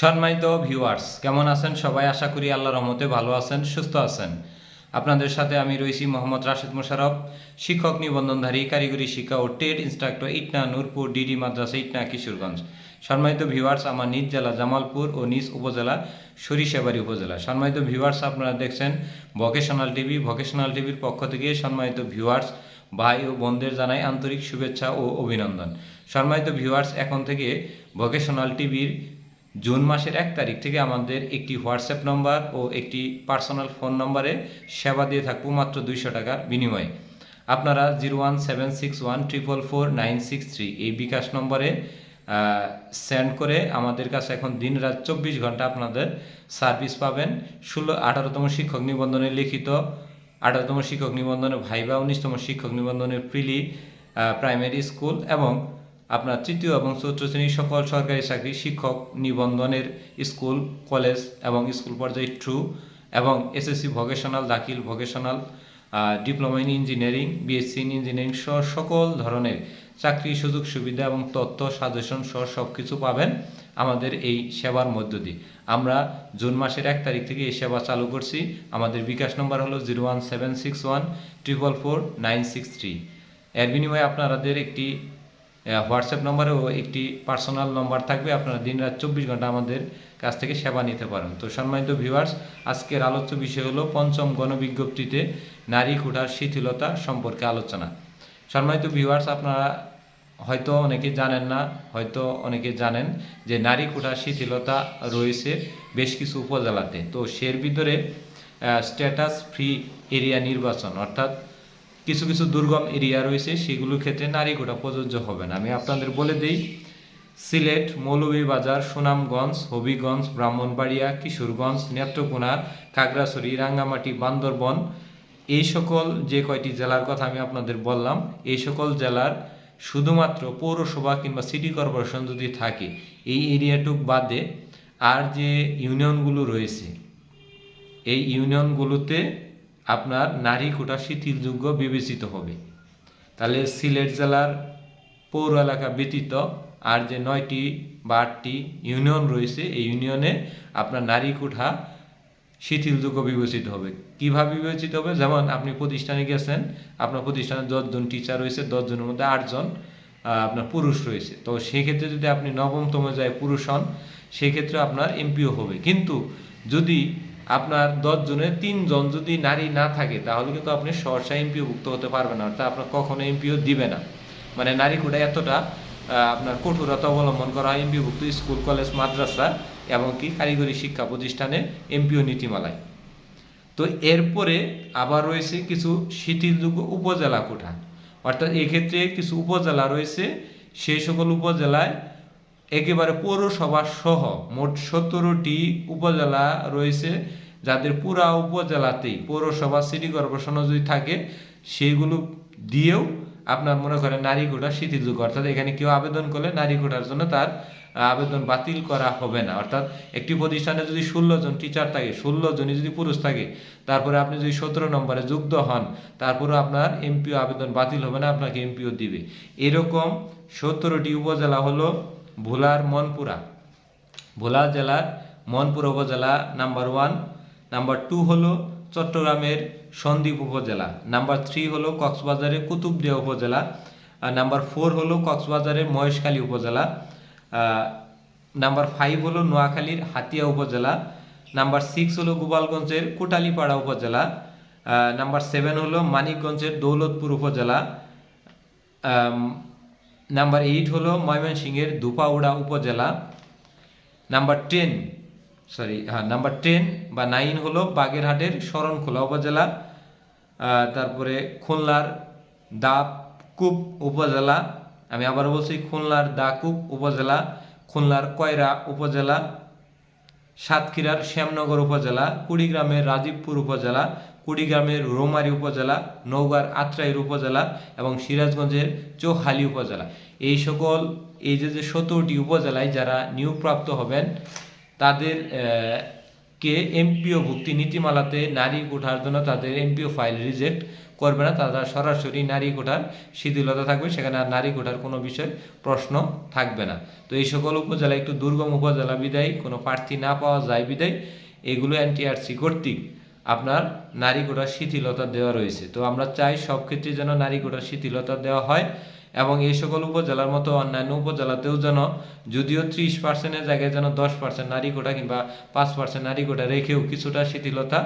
সম্মানিত ভিউয়ার্স কেমন আছেন সবাই? আশা করি আল্লাহর রহমতে ভালো আছেন, সুস্থ আছেন। আপনাদের সাথে আমি রয়েছি মোহাম্মদ রাশেদ মোশারফ শিক্ষক নিবন্ধনধারী, কারিগরি শিক্ষা ও TET instructor Itna Nurpur, DD মাদ্রাসা, ইটনা কিশোরগঞ্জ। সম্মানিত ভিউয়ার্স আমার নিজ জেলা জামালপুর ও নিজ উপজেলা সরিষাবাড়ি উপজেলা। সম্মানিত ভিউয়ার্স আপনারা দেখছেন ভোকেশনাল টিভি ভোকেশনাল টিভির পক্ষ থেকে সম্মানিত ভিউয়ার্স ভাই ও বোনদের জানাই আন্তরিক শুভেচ্ছা ও অভিনন্দন। সম্মানিত ভিউয়ার্স এখন থেকে ভোকেশনাল টিভির জুন মাসের এক তারিখ থেকে আমাদের একটি হোয়াটসঅ্যাপ নম্বর ও একটি পার্সোনাল ফোন নম্বরে সেবা দিয়ে থাকব মাত্র দুইশো টাকার বিনিময়ে। আপনারা zero one seven six one triple four nine six three এই বিকাশ নম্বরে সেন্ড করে আমাদের কাছে এখন দিন রাত চব্বিশ ঘণ্টা আপনাদের সার্ভিস পাবেন। ষোলো, আঠারোতম শিক্ষক নিবন্ধনে লিখিত, আঠারোতম শিক্ষক নিবন্ধনে ভাইবা, উনিশতম শিক্ষক নিবন্ধনে প্রিলি প্রাইমারি স্কুল এবং আপনার তৃতীয় এবং চতুর্থ শ্রেণির সকল সরকারি চাকরি শিক্ষক নিবন্ধনের স্কুল, কলেজ এবং স্কুল পর্যায়ে ট্রু এবং এসএসসি ভোকেশনাল দাখিল vocational diploma in engineering BSc in engineering সহ সকল ধরনের চাকরি সুযোগ সুবিধা এবং তথ্য সাজেশন সহ সব কিছু পাবেন আমাদের এই সেবার মধ্য দিয়ে। আমরা জুন মাসের এক তারিখ থেকে এই সেবা চালু করছি। আমাদের বিকাশ নম্বর হলো zero one seven six one triple four nine six three এর বিনিময়ে আপনাদের একটি হোয়াটসঅ্যাপ নম্বরেও একটি পার্সোনাল নম্বর থাকবে। আপনারা দিন রাত চব্বিশ ঘণ্টা আমাদের কাছ থেকে সেবা নিতে পারেন। তো সম্মানিত ভিউয়ার্স আজকের আলোচ্য বিষয় হলো পঞ্চম গণবিজ্ঞপ্তিতে নারী কোঠার শিথিলতা সম্পর্কে আলোচনা। সম্মানিত ভিউয়ার্স আপনারা হয়তো অনেকে জানেন না, হয়তো অনেকে জানেন যে নারী কোঠার শিথিলতা রয়েছে বেশ কিছু উপজেলাতে। তো সের ভিতরে স্ট্যাটাস ফ্রি এরিয়া নির্বাচন, অর্থাৎ কিছু কিছু দুর্গম এরিয়া রয়েছে, সেগুলোর ক্ষেত্রে নারী কোটা প্রযোজ্য হবে না। আমি আপনাদের বলে দিই, সিলেট, মৌলভীবাজার, সুনামগঞ্জ, হবিগঞ্জ, ব্রাহ্মণবাড়িয়া, কিশোরগঞ্জ, নেত্রকোনা, খাগড়াছড়ি, রাঙ্গামাটি, বান্দরবন, এই সকল যে কয়টি জেলার কথা আমি আপনাদের বললাম, এই সকল জেলার শুধুমাত্র পৌরসভা কিংবা সিটি কর্পোরেশন যদি থাকে, এই এরিয়াটুক বাদে আর যে ইউনিয়নগুলো রয়েছে, এই ইউনিয়নগুলোতে আপনার নারী কোটা শিথিলযোগ্য বিবেচিত হবে। তাহলে সিলেট জেলার পৌর এলাকা ব্যতীত আর যে নয়টি বা আটটি ইউনিয়ন রয়েছে, এই ইউনিয়নে আপনার নারী কোঠা শিথিলযোগ্য বিবেচিত হবে। কীভাবে বিবেচিত হবে? যেমন আপনি প্রতিষ্ঠানে গেছেন, আপনার প্রতিষ্ঠানে দশজন টিচার রয়েছে, দশজনের মধ্যে আটজন আপনার পুরুষ রয়েছে। তো সেক্ষেত্রে যদি আপনি নবমতম যায় পুরুষ হন, সেক্ষেত্রে আপনার এমপিও হবে। কিন্তু যদি আপনার দশ জনের তিনজন যদি নারী না থাকে, তাহলে কিন্তু আপনি সহসা এমপিও ভুক্ত হতে পারবেন না। অর্থাৎ আপনার কখনো এমপিও দিবে না। মানে নারী কোটা এতটা আপনার কঠোরতা অবলম্বন করা হয় এমপিভুক্ত স্কুল, কলেজ, মাদ্রাসা এবং কি কারিগরি শিক্ষা প্রতিষ্ঠানে এমপিও নীতিমালায়। তো এরপরে আবার রয়েছে কিছু শিথিলযোগ্য উপজেলা কোঠা। অর্থাৎ এক্ষেত্রে কিছু উপজেলা রয়েছে, সেই সকল উপজেলায় একেবারে পৌরসভা সহ মোট সতেরোটি উপজেলা রয়েছে। যাদের পুরা উপজেলাতেই পৌরসভা, সিটি কর্পোরেশনও যদি থাকে, সেগুলো দিয়েও আপনার মনে করেন নারী কোটা শিথিলযোগ্য। অর্থাৎ এখানে কেউ আবেদন করলে নারী কোটার জন্য তার আবেদন বাতিল করা হবে না। অর্থাৎ একটি প্রতিষ্ঠানে যদি ষোলো জন টিচার থাকে, ষোলো জনই যদি পুরুষ থাকে, তারপরে আপনি যদি সতেরো নম্বরে যুক্ত হন তারপরে আপনার এমপিও আবেদন বাতিল হবে না, আপনাকে এমপিও দিবে। এরকম সতেরোটি উপজেলা হলো ভোলার মনপুরা। ভোলা জেলার মনপুর উপজেলা নাম্বার ওয়ান নাম্বার টু হলো চট্টগ্রামের সন্দ্বীপ উপজেলা। নাম্বার থ্রি হলো কক্সবাজারের কুতুবদিয়া উপজেলা। নাম্বার ফোর হলো কক্সবাজারের মহেশখালী উপজেলা। নাম্বার ফাইভ হলো নোয়াখালীর হাতিয়া উপজেলা। নাম্বার সিক্স হলো গোপালগঞ্জের কোটালীপাড়া উপজেলা। নাম্বার সেভেন হলো মানিকগঞ্জের দৌলতপুর উপজেলা। নাম্বার এইট হলো ময়মনসিংহের ধুপাউড়া উপজেলা। নাম্বার টেন সরি হ্যাঁ নাম্বার টেন বা নাইন হলো বাগেরহাটের শরণখোলা উপজেলা তারপরে খুলনার দাকুপ উপজেলা, আমি আবার বলছি খুলনার দাকুপ উপজেলা, খুলনার কয়রা উপজেলা, সাতক্ষীরার শ্যামনগর উপজেলা, কুড়িগ্রামের রাজীবপুর উপজেলা, কুড়িগ্রামের রোমারি উপজেলা, নওগাঁর আত্রাইর উপজেলা এবং সিরাজগঞ্জের চোহালি উপজেলা। এই সকল, এই যে যে সতেরোটি উপজেলায় যারা নিয়োগপ্রাপ্ত হবেন তাদের কে এমপিও ভুক্তি নীতিমালাতে নারী কোঠার জন্য তাদের এমপিও ফাইল রিজেক্ট করবে না, তারা সরাসরি নারী কোঠার শিথিলতা থাকবে, সেখানে আর নারী কোঠার কোনো বিষয় প্রশ্ন থাকবে না। তো এই সকল উপজেলা একটু দুর্গম উপজেলা বিদায়, কোনো প্রার্থী না পাওয়া যায় বিদায়, এগুলো এনটিআরসি কর্তৃক আপনার নারী কোটার শিথিলতা দেওয়া রয়েছে। তো আমরা চাই সব ক্ষেত্রে যেন নারী কোটার শিথিলতা দেওয়া হয়। এবং এই সকল উপজেলার মতো অন্যান্য উপজেলাতেও যেন যদিও ত্রিশ পার্সেন্টের জায়গায় যেন দশ পার্সেন্ট নারী কোটা কিংবা পাঁচ পার্সেন্ট নারী কোটা রেখেও কিছুটা শিথিলতা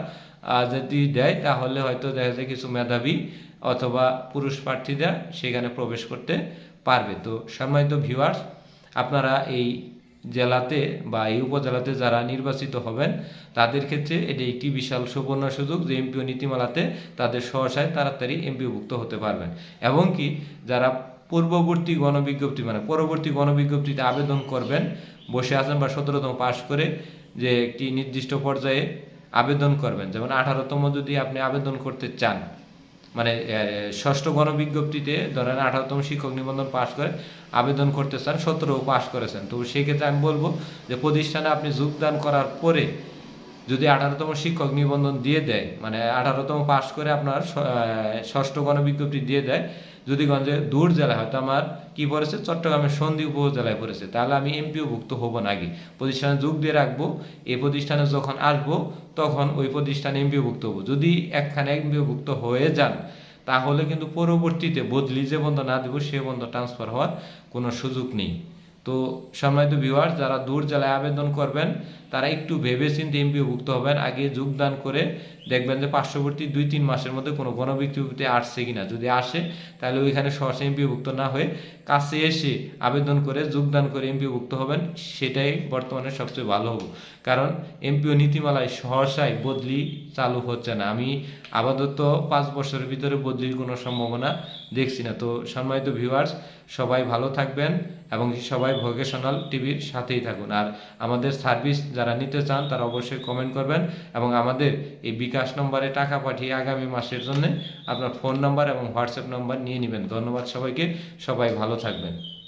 যদি দেয়, তাহলে হয়তো দেখা যায় কিছু মেধাবী অথবা পুরুষ প্রার্থীরা সেখানে প্রবেশ করতে পারবে। তো সম্মানিত ভিউয়ার্স আপনারা এই জেলাতে বা এই উপজেলাতে যারা নির্বাচিত হবেন, তাদের ক্ষেত্রে এটি একটি বিশাল সুবর্ণ সুযোগ যে এমপিও নীতিমালাতে তাদের সহসায় তাড়াতাড়ি এমপিওভুক্ত হতে পারবেন। এবং কি, যারা পূর্ববর্তী গণবিজ্ঞপ্তি মানে পরবর্তী গণবিজ্ঞপ্তিতে আবেদন করবেন। বসে আছেন বা সতেরোতম পাশ করে যে একটি নির্দিষ্ট পর্যায়ে আবেদন করবেন। যেমন আঠারোতম যদি আপনি আবেদন করতে চান মানে ষষ্ঠ গণবিজ্ঞপ্তিতে ধরেন আঠারোতম শিক্ষক নিবন্ধন পাশ করে আবেদন করতে চান সতেরো পাশ করেছেন। তো সেক্ষেত্রে আমি বলব যে প্রতিষ্ঠানে আপনি যোগদান করার পরে যদি আঠারোতম শিক্ষক নিবন্ধন দিয়ে দেয় মানে আঠারোতম পাশ করে আপনার ষষ্ঠ গণবিজ্ঞপ্তি দিয়ে দেয় যদি গঞ্জে দূর জেলায় হয়তো আমার কি পড়েছে? চট্টগ্রামের সন্ধি উপজেলায় পড়েছে। তাহলে আমি এমপিও ভুক্ত হব না আগে। প্রতিষ্ঠানে যোগ দিয়ে রাখব। এই প্রতিষ্ঠানে যখন আসব, তখন ওই প্রতিষ্ঠানে এমপিও ভুক্ত হব। যদি একখানে এমপিও ভুক্ত হয়ে যান, তাহলে কিন্তু পরবর্তীতে বদলি যে বন্ধ না দেবো, সে বন্ধ ট্রান্সফার হওয়ার কোনো সুযোগ নেই। তো সম্মানিত ভিউয়ার যারা দূর জেলায় আবেদন করবেন তারা একটু ভেবে চিন্তে এমপিও ভুক্ত হবেন, আগে যোগদান করে দেখবেন যে পার্শ্ববর্তী দুই তিন মাসের মধ্যে কোনো গণবিজ্ঞপ্তি আসছে কিনা। যদি আসে, তাহলে ওইখানে সহসা এমপিও ভুক্ত না হয়ে কাছে এসে আবেদন করে যোগদান করে এমপিও ভুক্ত হবেন, সেটাই বর্তমানে সবচেয়ে ভালো হবে। কারণ এমপিও নীতিমালায় সহসায় বদলি চালু হচ্ছে না। আমি আপাতত পাঁচ বছরের ভিতরে বদলির কোনো সম্ভাবনা দেখছি না। তো সম্মানিত ভিউয়ার্স সবাই ভালো থাকবেন এবং সবাই ভোকেশনাল টিভির সাথেই থাকুন। আর আমাদের সার্ভিস যারা নিতে চান তারা অবশ্যই কমেন্ট করবেন এবং আমাদের এই বিকাশ নম্বরে টাকা পাঠিয়ে আগামী মাসের জন্য আপনার ফোন নাম্বার এবং হোয়াটসঅ্যাপ নাম্বার নিয়ে নেবেন। ধন্যবাদ সবাইকে। সবাই ভালো থাকবেন।